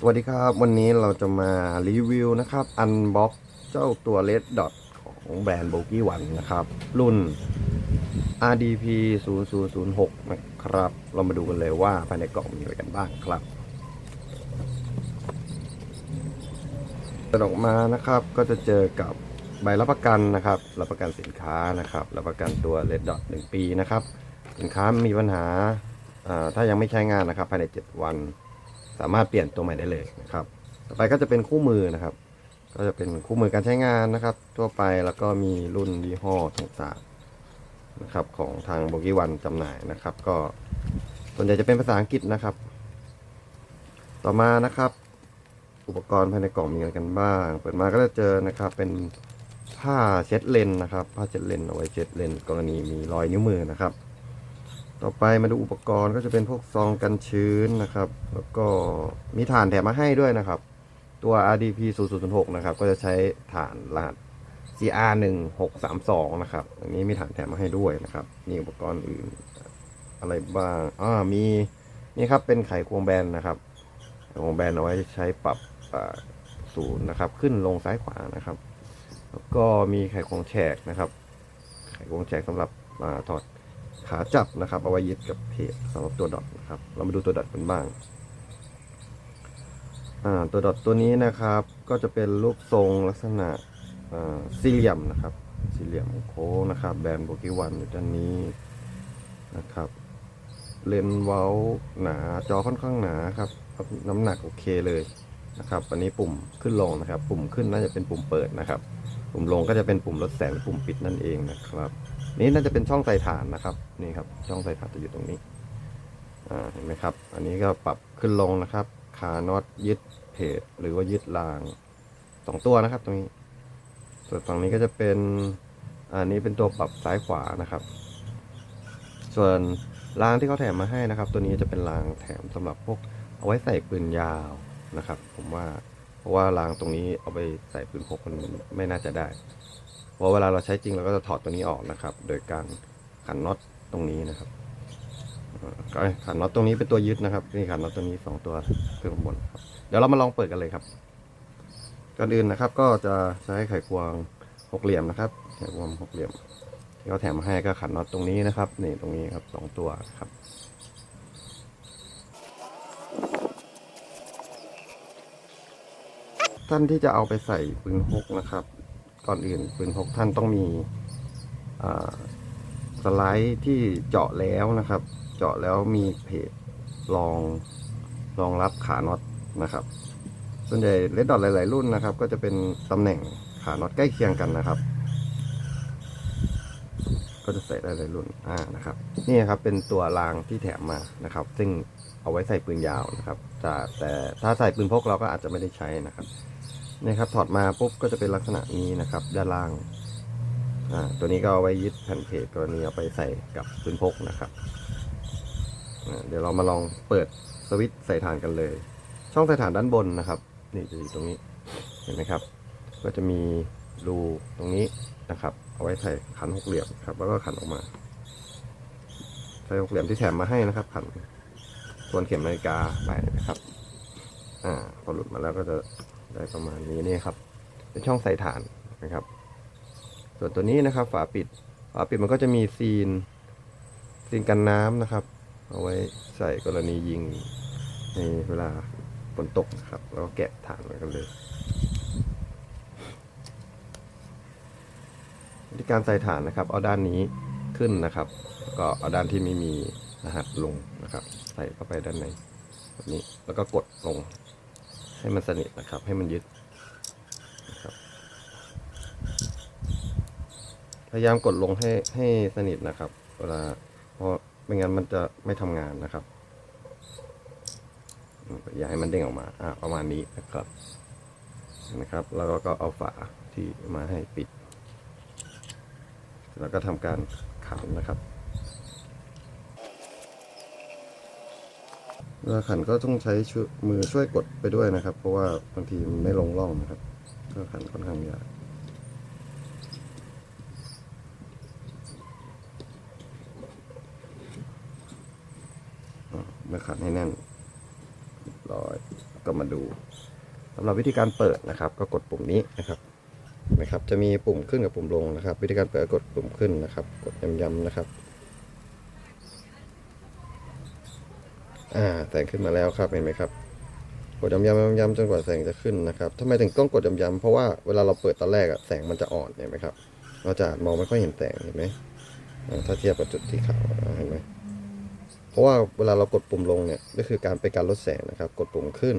สวัสดีครับวันนี้เราจะมารีวิวนะครับอันบ็อกเจ้าตัว Red Dot ของแบรนด์โบกี้วันนะครับ รุ่น RDP 0006 นะครับ เรามาดูกันเลยว่าภายในกล่องมีอะไรกันบ้างครับเปิดออกมานะครับก็จะเจอกับใบรับประกันนะครับ รับประกันสินค้านะครับ รับประกันตัว Red Dot 1ปีนะครับ สินค้ามีปัญหาอ่าถ้ายังไม่ใช้งานนะครับภายใน 7 วัน สามารถเปลี่ยนตัวใหม่ได้เลยนะครับ ต่อไปก็จะเป็นคู่มือนะครับ ก็จะเป็นคู่มือการใช้งานนะครับ ทั่วไปแล้วก็มีรุ่นยี่ห้อต่างๆนะครับ ของทางโบกี้วันจำหน่ายนะครับ ก็ส่วนใหญ่จะเป็นภาษาอังกฤษนะครับ ต่อมานะครับ อุปกรณ์ภายในกล่องมีอะไรกันบ้าง เปิดมาก็จะเจอนะครับเป็นผ้าเช็ดเลนนะครับผ้าเช็ดเลนเอาไว้เช็ดเลนกรณีมีรอยนิ้วมือนะครับ ต่อไปมาดูอุปกรณ์ก็จะเป็นพวกซองกันชื้นนะครับ แล้วก็มีฐานแถมมาให้ด้วยนะครับ ตัว RDP 0006นะครับ ก็จะใช้ฐานรหัส CR 1632นะครับ อันนี้มีฐานแถมมาให้ด้วยนะครับ มีอุปกรณ์อื่นอะไรบ้าง อ่า มีนี่ครับ เป็นไขควงแบนนะครับ ไขควงแบนเอาไว้ใช้ปรับศูนย์นะครับ ขึ้นลงซ้ายขวานะครับ แล้วก็มีไขควงแฉกนะครับ ไขควงแฉกสำหรับอถอด ขาจับนะครับเอาไว้ยึดกับเพจสำหรับตัวดอทนะครับ เรามาดูตัวดอทกันบ้างตัวดอทตัวนี้นะครับก็จะเป็นรูปทรงลักษณะสี่เหลี่ยมนะครับ สี่เหลี่ยมโค้งนะครับ แบรนด์โบกี้วันอยู่ด้านนี้นะครับ เลนส์เว้าหนาจอค่อนข้างหนาครับน้ำหนักโอเคเลยนะครับ อันนี้ปุ่มขึ้นลงนะครับ ปุ่มขึ้นน่าจะเป็นปุ่มเปิดนะครับ ปุ่มลงก็จะเป็นปุ่มลดแสงปุ่มปิดนั่นเองนะครับ นี่น่าจะเป็นช่องใส่ฐานนะครับนี่ครับช่องใส่ฐานจะอยู่ตรงนี้อ่าเห็นไหมครับ อันนี้ก็ปรับขึ้นลงนะครับ ขาน็อตยึดเพจหรือว่ายึดรางสองตัวนะครับ ตรงนี้ส่วนฝั่งนี้ก็จะเป็นอันนี้เป็นตัวปรับซ้ายขวานะครับ ส่วนรางที่เขาแถมมาให้นะครับ ตัวนี้จะเป็นรางแถมสำหรับพวกเอาไว้ใส่ปืนยาวนะครับ ผมว่าเพราะว่ารางตรงนี้เอาไปใส่ปืนพกมันไม่น่าจะได้ พราะเวลาเราใช้จริงเราก็จะถอดตัวนี้ออกนะครับ โดยการขันน็อตตรงนี้นะครับก็ขันน็อตตรงนี้เป็นตัวยึดนะครับนี่ขันน็อตตัวนี้สองตัวขึ้นข้างบนครับเดี๋ยวเรามาลองเปิดกันเลยครับก่อนอื่นนะครับ ก็จะใช้ไขควงหกเหลี่ยมนะครับไขควงหกเหลี่ยมที่เขาแถมมาให้ก็ขันน็อตตรงนี้นะครับนี่ตรงนี้ครับสองตัวครับท่านที่จะเอาไปใส่ปืนพกนะครับ ก่อนอื่นปืนพกท่านต้องมีสไลด์ที่เจาะแล้วนะครับ เจาะแล้วมีเพจรองรองรับขาน็อตนะครับ ส่วนใหญ่เลดดอทหลาย ๆ รุ่นนะครับ ก็จะเป็นตำแหน่งขาน็อตใกล้เคียงกันนะครับ ก็จะใส่ได้หลายรุ่นอ่านะครับ นี่ครับเป็นตัวรางที่แถมมานะครับ ซึ่งเอาไว้ใส่ปืนยาวนะครับแต่แต่ถ้าใส่ปืนพกเราก็อาจจะไม่ได้ใช้นะครับ นี่ครับถอดมาปุ๊บก็จะเป็นลักษณะนี้นะครับ ด้านล่างอ่าตัวนี้ก็เอาไว้ยึดแผ่นเพจกรณีเอาไปใส่กับปืนพกนะครับเดี๋ยวเรามาลองเปิดสวิตช์ใส่ฐานกันเลย ช่องใส่ฐานด้านบนนะครับนี่จะอยู่ตรงนี้เห็นไหมครับ ก็จะมีรูตรงนี้นะครับ เอาไว้ใส่ขันหกเหลี่ยมครับ แล้วก็ขันออกมาใส่หกเหลี่ยมที่แถมมาให้นะครับ ขันส่วนเข็มนาฬิกาไปนะครับ อ่าพอหลุดมาแล้วก็จะได้ประมาณนี้นี่ครับ เป็นช่องใส่ฐานนะครับ ส่วนตัวนี้นะครับ ฝาปิด ฝาปิดมันก็จะมีซีน ซีนกันน้ำนะครับ เอาไว้ใส่กรณียิงในเวลาฝนตกนะครับ แล้วก็แกะฐานไว้กันเลยวิธีการใส่ฐานนะครับ เอาด้านนี้ขึ้นนะครับ ก็เอาด้านที่ไม่มีรหัสลงนะครับ ใส่เข้าไปด้านในแบบนี้แล้วก็กดลง ให้มันสนิทนะครับ ให้มันยึดนะครับ พยายามกดลงให้ให้สนิทนะครับ เวลาเพราะไม่งั้นมันจะไม่ทำงานนะครับอย่าให้มันเด้งออกมาอ่าประมาณนี้นะครับนะครับ แล้วก็เอาฝาที่มาให้ปิด แล้วก็ทำการขันนะครับ วลาขันก็ต้องใช้มือช่วยกดไปด้วยนะครับ เพราะว่าบางทีมันไม่ลงร่องนะครับ ก็ขันค่อนข้างยากอะเมื่อขันให้แน่นร้อยก็มาดูสำหรับวิธีการเปิดนะครับ ก็กดปุ่มนี้นะครับนะครับ จะมีปุ่มขึ้นกับปุ่มลงนะครับ วิธีการเปิดกดปุ่มขึ้นนะครับ กดย้ำๆนะครับ อ่าแสงขึ้นมาแล้วครับเห็นไหมครับ กดย้ำๆย้ำจนกว่าแสงจะขึ้นนะครับทำไมถึงต้องกดย้ำๆเพราะว่าเวลาเราเปิดตอนแรกอะแสงมันจะอ่อนเห็นไหมครับ เราจะมองไม่ค่อยเห็นแสงเห็นไหมถ้าเทียบกับจุดที่ขาวเห็นไหมเพราะว่าเวลาเรากดปุ่มลงเนี่ยก็คือการเป็นการลดแสงนะครับ กดปุ่มขึ้น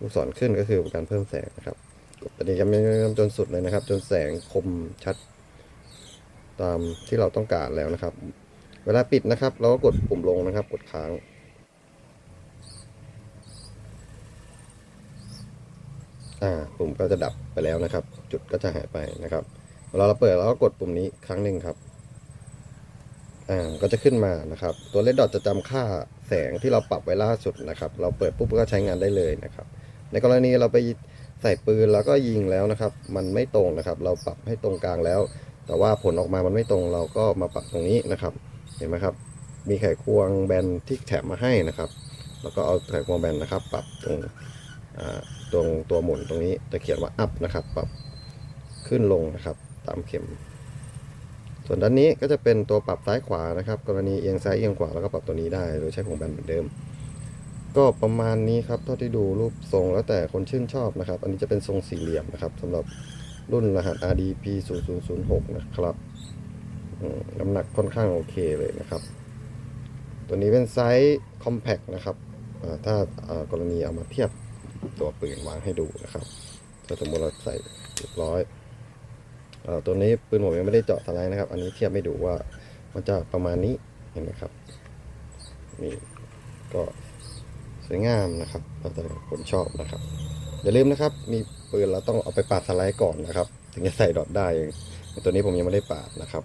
ลูกศรขึ้นก็คือการเพิ่มแสงนะครับกดตอนนี้ย้ำๆจนสุดเลยนะครับ จนแสงคมชัด ตามที่เราต้องการแล้วนะครับ เวลาปิดนะครับ เราก็กดปุ่มลงนะครับ กดค้าง อ่าปุ่มก็จะดับไปแล้วนะครับ จุดก็จะหายไปนะครับเวลาเราเปิดเราก็กดปุ่มนี้ครั้งหนึ่งครับอ่าก็จะขึ้นมานะครับ ตัวเลดดอทจะจำค่าแสงที่เราปรับไว้ล่าสุดนะครับ เราเปิดปุ๊บก็ใช้งานได้เลยนะครับ ในกรณีเราไปใส่ปืนแล้วก็ยิงแล้วนะครับ มันไม่ตรงนะครับ เราปรับให้ตรงกลางแล้ว แต่ว่าผลออกมามันไม่ตรงเราก็มาปรับตรงนี้นะครับ เห็นไหมครับ มีไขควงแบนที่แถมมาให้นะครับ แล้วก็เอาไขควงแบนนะครับ ปรับตรงอ่า ตรงตัวหมุนตรงนี้จะเขียนว่า up นะครับปรับขึ้นลงนะครับตามเข็ม ส่วนด้านนี้ก็จะเป็นตัวปรับซ้ายขวานะครับ กรณีเอียงซ้ายเอียงขวาแล้วก็ปรับตัวนี้ได้ โดยใช้ของแบนเหมือนเดิม ก็ประมาณนี้ครับเท่าที่ดูรูปทรงแล้วแต่คนชื่นชอบนะครับ อันนี้จะเป็นทรงสี่เหลี่ยมนะครับสำหรับรุ่นรหัส RDP 0006 นะครับน้ำหนักค่อนข้างโอเคเลยนะครับ ตัวนี้เป็นไซส์ compact นะครับถ้ากรณีเอามาเทียบ ตัวปืนวางให้ดูนะครับถ้าสมมติเราใส่เรียบร้อยตัวนี้ปืนผมยังไม่ได้เจาะสไลด์นะครับ อันนี้เทียบให้ดูว่ามันจะประมาณนี้เห็นไหมครับนี่ก็สวยงามนะครับแล้วแต่คนชอบนะครับ อย่าลืมนะครับ มีปืนเราต้องเอาไปปาดสไลด์ก่อนนะครับ ถึงจะใส่ดอทได้ตัวนี้ผมยังไม่ได้ปาดนะครับ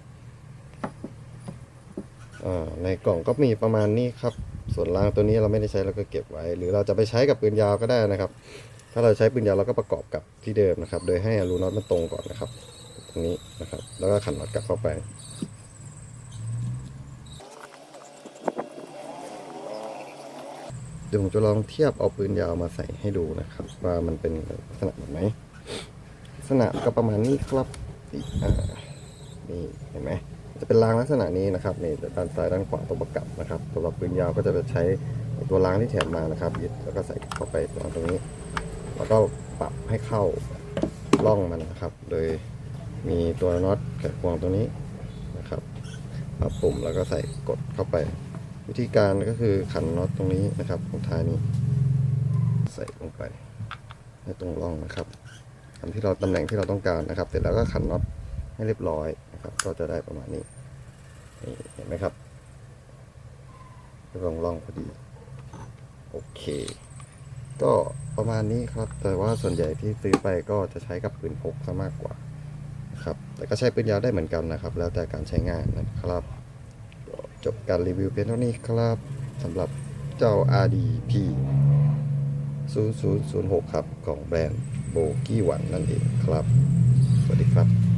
ในกล่องก็มีประมาณนี้ครับ ส่วนรางตัวนี้เราไม่ได้ใช้เราก็เก็บไว้ หรือเราจะไปใช้กับปืนยาวก็ได้นะครับ ถ้าเราใช้ปืนยาวเราก็ประกอบกับที่เดิมนะครับ โดยให้อลูน็อตมันตรงก่อนนะครับ ตรงนี้นะครับ แล้วก็ขันน็อตกลับเข้าไปเดี๋ยวผมจะลองเทียบเอาปืนยาวมาใส่ให้ดูนะครับ ว่ามันเป็นลักษณะแบบไหนลักษณะก็ประมาณนี้ครับนี่เห็นไหม จะเป็นรางลักษณะนี้นะครับนี่ด้านซ้ายด้านขวาตัวประกับนะครับสำหรับปืนยาวก็จะใช้ตัวรางที่แถมมานะครับยึดแล้วก็ใส่เข้าไปตรงตรงนี้ แล้วก็ปรับให้เข้าร่องมันนะครับ โดยมีตัวน็อตแกะควงตรงนี้นะครับปรับปุ่มแล้วก็ใส่กดเข้าไป วิธีการก็คือขันน็อตตรงนี้นะครับตรงท้ายนี้ ใส่ลงไปให้ตรงร่องนะครับตามที่เราตำแหน่งที่เราต้องการนะครับ เสร็จแล้วก็ขันน็อตให้เรียบร้อย นะครับ ก็จะได้ประมาณนี้นี่เห็นไหมครับร่องร่องพอดี โอเค ก็ประมาณนี้ครับ แต่ว่าส่วนใหญ่ที่ซื้อไปก็จะใช้กับปืนพกซะมากกว่านะครับ แต่ก็ใช้ปืนยาวได้เหมือนกันนะครับ แล้วแต่การใช้งานนะครับจบการรีวิวเพียงเท่านี้ครับสำหรับเจ้า RDP 0006 ครับ ของแบรนด์โบกี้วันนั่นเองครับ สวัสดีครับ